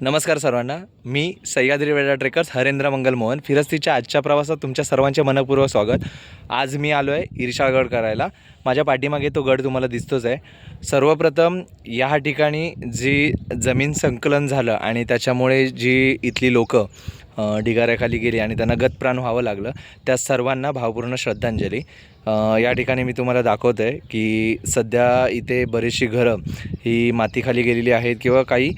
नमस्कार सर्वांना. मी सह्याद्री वेडा ट्रेकर्स हरेंद्र मंगल मोहन. फिरस्तीच्या आजच्या प्रवासात तुमच्या सर्वांचे मनपूर्वक स्वागत. आज मी आलो आहे ईर्षागड करायला. माझ्या पाठीमागे तो गड तुम्हाला दिसतोच आहे. सर्वप्रथम या ठिकाणी जी जमीन संकलन झालं आणि त्याच्यामुळे जी इथली लोकं ढिगाऱ्याखाली गेली आणि त्यांना गतप्राण व्हावं लागलं. त्या सर्वांना भावपूर्ण श्रद्धांजली. या ठिकाणी मी तुम्हाला दाखवतो आहे की सध्या इथे बरीचशी घरं ही मातीखाली गेलेली आहेत किंवा काही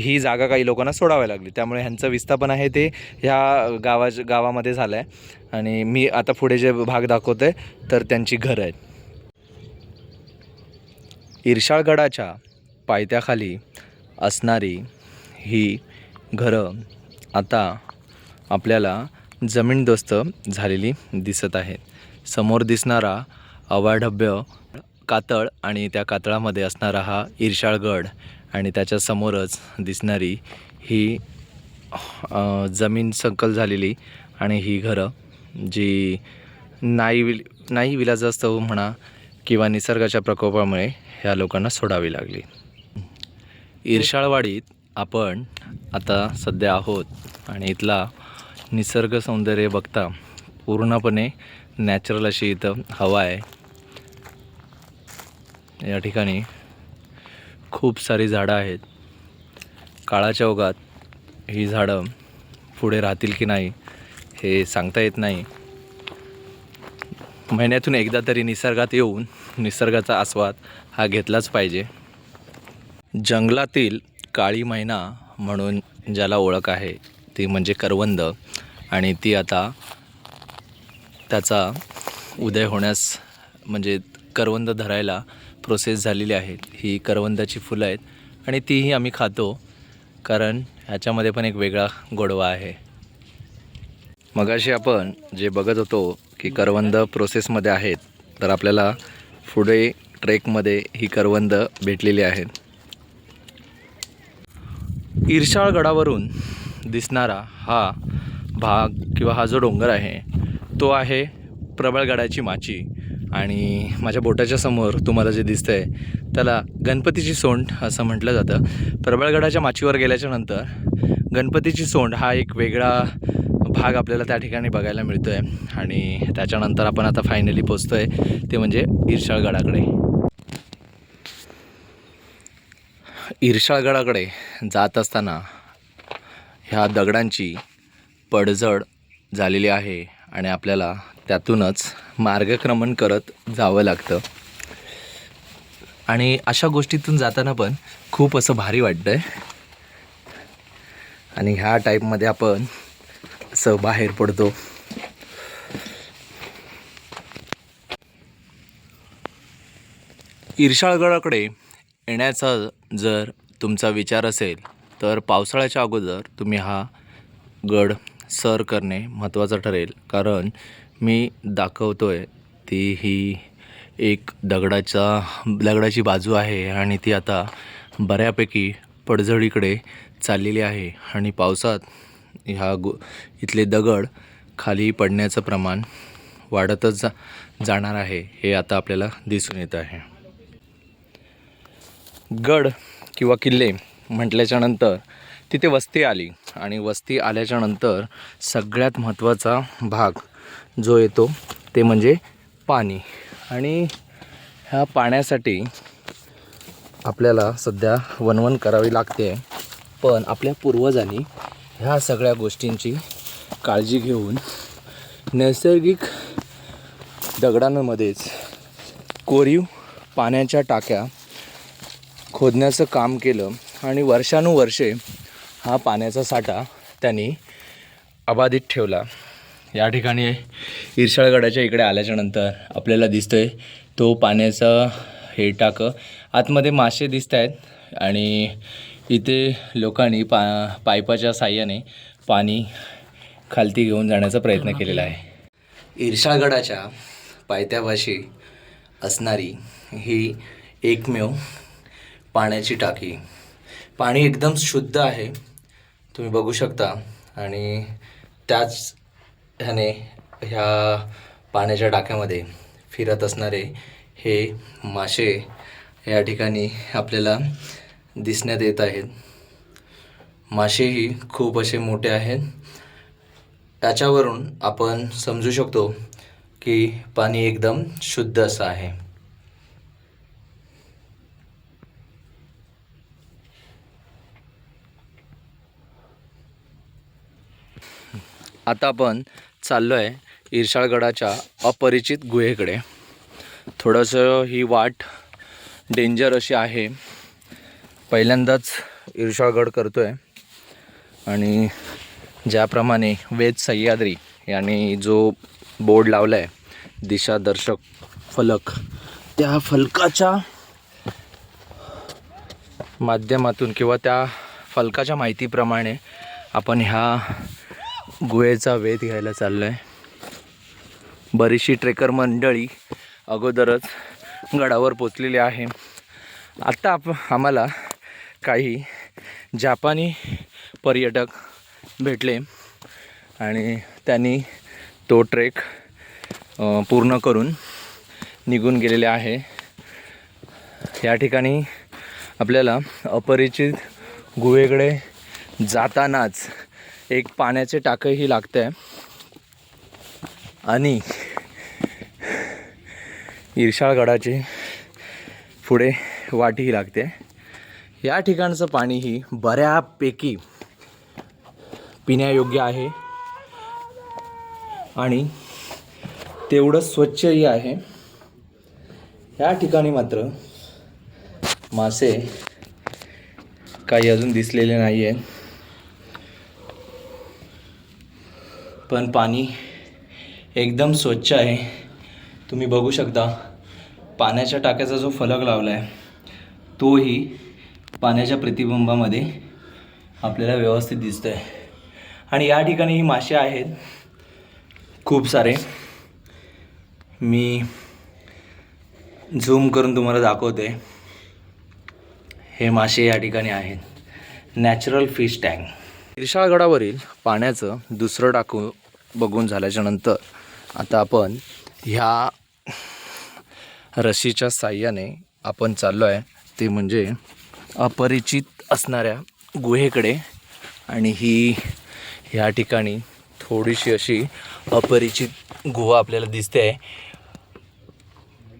ही जागा काही लोकांना सोडावी लागली. त्यामुळे ह्यांचं विस्थापन आहे ते ह्या गावा गावामध्ये झालं आहे आणि मी आता पुढे जे भाग दाखवतो आहे तर त्यांची घरं आहेत. ईर्षाळगडाच्या पायथ्याखाली असणारी ही घरं आता आपल्याला जमीनदोस्त झालेली दिसत आहे. समोर दिसणारा अवाढव्य कातळ आणि त्या कातळामध्ये असणारा हा ईर्षाळगड आणि त्याच्यासमोरच दिसणारी ही जमीन संकल झालेली आणि ही घरं जी नाही विल नाही विलाजास्तव म्हणा किंवा निसर्गाच्या प्रकोपामुळे ह्या लोकांना सोडावी लागली. ईर्षाळवाडीत आपण आता सध्या आहोत आणि इथला निसर्ग सौंदर्य बघता पूर्णपणे नॅचरल अशी इथं हवा आहे. या ठिकाणी खूप सारी झाडं आहेत. काळाच्या ओघात ही झाडं पुढे राहतील की नाही हे सांगता येत नाही. महिन्यातून एकदा तरी निसर्गात येऊन निसर्गाचा आस्वाद हा घेतलाच पाहिजे. जंगलातील काळी मैना म्हणून ज्याला ओळख आहे ती म्हणजे करवंद. आणि ती आता त्याचा उदय होण्यास म्हणजे करवंद धरायला प्रोसेस झालेली आहे. ही करवंदाची फुलं आहेत आणि तीही आम्ही खातो कारण ह्याच्यामध्ये पण एक वेगळा गोडवा आहे. मगाशी आपण जे बघत होतो की करवंद प्रोसेसमध्ये आहेत तर आपल्याला पुढे ट्रेकमध्ये ही करवंद भेटलेली आहेत. ईर्षाळगडावरून दिसणारा हा भाग किंवा हा जो डोंगर आहे तो आहे प्रबळगडाची माची. आणि माझ्या बोटाच्या समोर तुम्हाला जे दिसतं आहे त्याला गणपतीची सोंड असं म्हटलं जातं. प्रबळगडाच्या माचीवर गेल्याच्यानंतर गणपतीची सोंड हा एक वेगळा भाग आपल्याला त्या ठिकाणी बघायला मिळतो आहे आणि त्याच्यानंतर आपण आता फायनली पोचतो आहे ते म्हणजे ईर्षाळगडाकडे ईर्षाळगडाकडे जात असताना ह्या दगडांची पडझड झालेली आहे आणि आपल्याला त्यातूनच मार्गक्रमण करत जावं लागतं. आणि अशा गोष्टीतून जाताना पण खूप असं भारी वाटतं आहे आणि ह्या टाईपमध्ये आपण असं बाहेर पडतो. ईर्षाळगडाकडे येण्याचा जर तुमचा विचार असेल तर पावसाळ्याच्या अगोदर तुम्ही हा गड सर करणे महत्त्वाचं ठरेल. कारण मी दाखवतो आहे ती ही एक दगडाचा दगडाची बाजू आहे आणि ती आता बऱ्यापैकी पडझडीकडे चाललेली आहे. आणि पावसात ह्या गो इथले दगड खाली पडण्याचं प्रमाण वाढतच जा जाणार आहे हे आता आपल्याला दिसून येत आहे. गड किंवा किल्ले म्हटल्याच्या नंतर तिथे वस्ती आली आणि वस्ती आल्याच्यानंतर सगळ्यात महत्त्वाचा भाग जो येतो ते म्हणजे पाणी. आणि ह्या पाण्यासाठी आपल्याला सध्या वनवन करावी लागते. पण आपल्या पूर्वजांनी ह्या सगळ्या गोष्टींची काळजी घेऊन नैसर्गिक दगडांमध्येच कोरीव पाण्याच्या टाक्या खोदण्याचं काम केलं आणि वर्षानुवर्षे हा पाण्याचा साठा त्यांनी अबाधित ठेवला. या ठिकाणी ईर्षाळगडाच्या इकडे आल्याच्यानंतर आपल्याला दिसतोय तो पाण्याचा हे टाकं आतमध्ये मासे दिसत आहेत आणि इथे लोकांनी पा पायपाच्या साह्याने पाणी खालती घेऊन जाण्याचा प्रयत्न केलेला आहे. इरशाळगडाच्या पायथ्यापाशी असणारी ही एकमेव पाण्याची टाकी. पाणी एकदम शुद्ध आहे. तुम्ही बघू शकता. आणि त्याच ह्याने ह्या पाण्याच्या टाक्यामध्ये फिरत असणारे हे मासे या ठिकाणी आपल्याला दिसण्यात येत आहेत. मासेही खूप असे मोठे आहेत. त्याच्यावरून आपण समजू शकतो की पाणी एकदम शुद्ध असं आहे. आता आपण चाललो आहे इरशाळगडाच्या अपरिचित गुहेकडे. थोडंसं ही वाट डेंजर अशी आहे. पहिल्यांदाच इरशाळगड करतो आहे आणि ज्याप्रमाणे वेद सह्याद्री यांनी जो बोर्ड लावला आहे दिशादर्शक फलक त्या फलकाच्या माध्यमातून किंवा त्या फलकाच्या माहितीप्रमाणे आपण ह्या गुहेचा वेध घ्यायला चाललो आहे बरीचशी ट्रेकर मंडळी अगोदरच गडावर पोचलेली आहे. आत्ता आप आम्हाला काही जापानी पर्यटक भेटले आणि त्यांनी तो ट्रेक पूर्ण करून निघून गेलेले आहे. या ठिकाणी आपल्याला अपरिचित गुहेकडे जातानाच एक पाण्याचे टाकही लागतं आहे आणि ईर्षाळगडाचे पुढे वाटीही लागते. या ठिकाणचं पाणीही बऱ्यापैकी पिण्यायोग्य आहे. आणि तेवढं स्वच्छही आहे. या ठिकाणी मात्र मासे काही अजून दिसलेले नाही आहे पण पाणी एकदम स्वच्छ आहे. तुम्ही बघू शकता पाण्याच्या टाक्याचा जो फलक लावला आहे तोही पाण्याच्या प्रतिबिंबामध्ये आपल्याला व्यवस्थित दिसतो आहे आणि या ठिकाणी ही मासे आहेत खूप सारे. मी झूम करून तुम्हाला दाखवते. हे मासे या ठिकाणी आहेत. नॅचरल फिश टँक इरशाळगडावरील पाण्याचं दुसरं टाकू बघून झाल्याच्यानंतर आता आपण ह्या रशीच्या साह्याने आपण चाललो आहे ते म्हणजे अपरिचित असणाऱ्या गुहेकडे. आणि ही ह्या ठिकाणी थोडीशी अशी अपरिचित गुहा आपल्याला दिसते आहे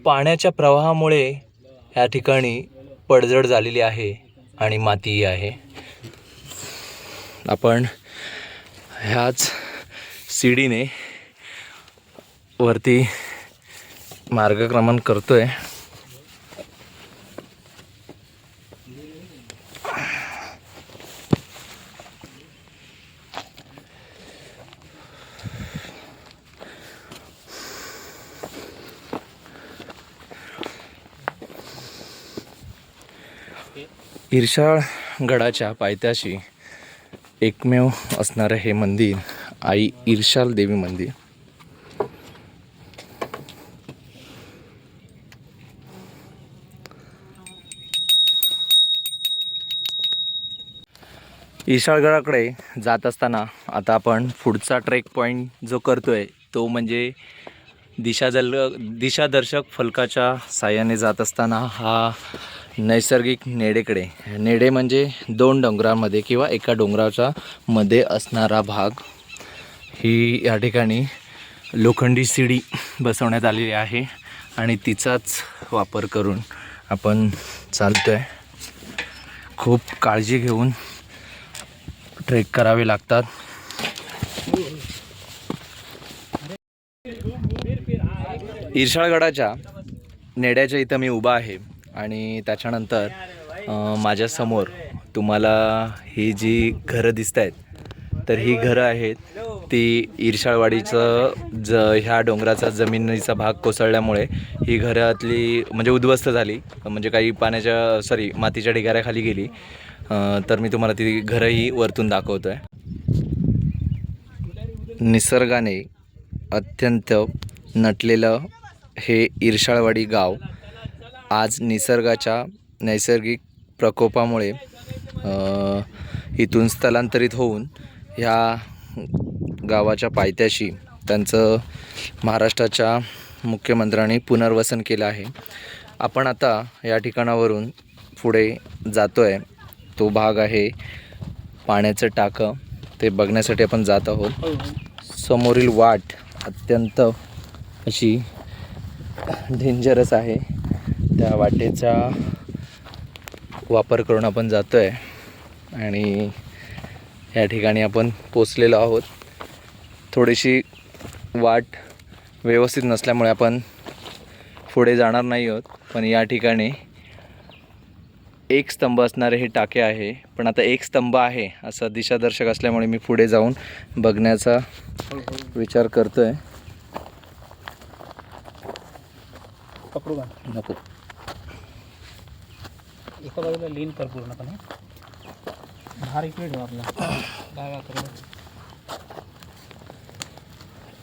पाण्याच्या प्रवाहामुळे ह्या ठिकाणी पडझड झालेली आहे आणि मातीही आहे. आपण ह्याच सीडीने वरती मार्गक्रमण करतोय. इरशाळ गडाच्या पायथ्याशी एकमेव असणारं हे मंदिर आई ईर्षाल देवी मंदिर. ईशाळगडाकडे जात असताना आता आपण पुढचा ट्रेक पॉईंट जो करतोय तो म्हणजे दिशादल दिशादर्शक फलकाच्या साह्याने जात असताना हा नैसर्गिक नेडेकडे. नेडे म्हणजे दोन डोंगरांमध्ये किंवा एका डोंगराच्या मध्ये असणारा भाग. ही या ठिकाणी लोखंडी शिडी बसवण्यात आलेली आहे आणि तिचाच वापर करून आपण चालतो आहे खूप काळजी घेऊन ट्रेक करावे लागतात. इरशाळगडाच्या नेड्याच्या इथं मी उभा आहे आणि त्याच्यानंतर माझ्यासमोर तुम्हाला ही जी घरं दिसत आहेत तर ही घरं आहेत ती इरशाळवाडीचं ज ह्या डोंगराचा जमिनीचा भाग कोसळल्यामुळे ही घरातली म्हणजे उद्ध्वस्त झाली. म्हणजे काही पाण्याच्या सॉरी मातीच्या ढिगाऱ्याखाली गेली. तर मी तुम्हाला ती घरंही वरतून दाखवतो आहे निसर्गाने अत्यंत नटलेलं हे इरशाळवाडी गाव. आज निसर्गाच्या नैसर्गिक प्रकोपामुळे इथून स्थलांतरित होऊन ह्या गावाच्या पायथ्याशी त्यांचं महाराष्ट्राच्या मुख्यमंत्र्यांनी पुनर्वसन केलं आहे. आपण आता या ठिकाणावरून पुढे जातो आहे तो भाग आहे पाण्याचं टाकं. ते बघण्यासाठी आपण जात आहोत. समोरील वाट अत्यंत अशी डेंजरस आहे. त्या वाटेचा वापर करून आपण जातो आहे आणि या ठिकाणी आपण पोचलेलो आहोत. थोडीशी वाट व्यवस्थित नसल्यामुळे आपण पुढे जाणार नाही आहोत. पण या ठिकाणी एक स्तंभ असणारे हे टाके आहे. पण आता एक स्तंभ आहे असं दिशादर्शक असल्यामुळे मी पुढे जाऊन बघण्याचा विचार करतो आहे पकडू का? नको. एका बाजूला लीन कर पूर्णपणे भार इकडे ठेव आपला.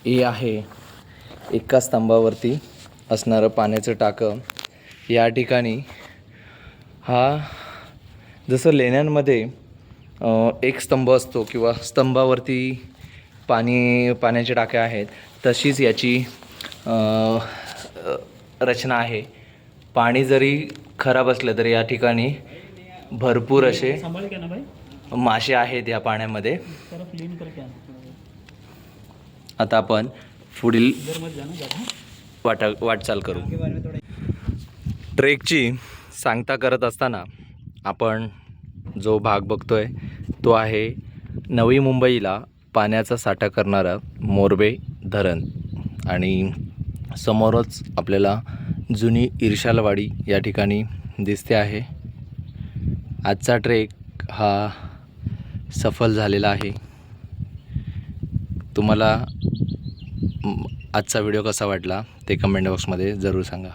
हे आहे एका स्तंभावरती असणारं पाण्याचं टाकं. या ठिकाणी हा जसं लेण्यांमध्ये एक स्तंभ असतो किंवा स्तंभावरती पाणी पाण्याचे टाके आहेत तशीच याची रचना आहे. पाणी जरी खराब असलं तरी या ठिकाणी भरपूर असे मासे आहेत या पाण्यामध्ये. आता. आपण पुढील वाटा वाटचाल करू. ट्रेकची सांगता करत असताना आपण जो भाग बघतोय तो आहे नवी मुंबईला पाण्याचा साठा करणारा मोरबे धरण. आणि समोरच आपल्याला जुनी इर्शालवाडी या ठिकाणी दिसते आहे. आजचा ट्रेक हा सफल झालेला आहे. तुम्हाला आजचा व्हिडिओ कसा वाटला ते कमेंट बॉक्समध्ये जरूर सांगा.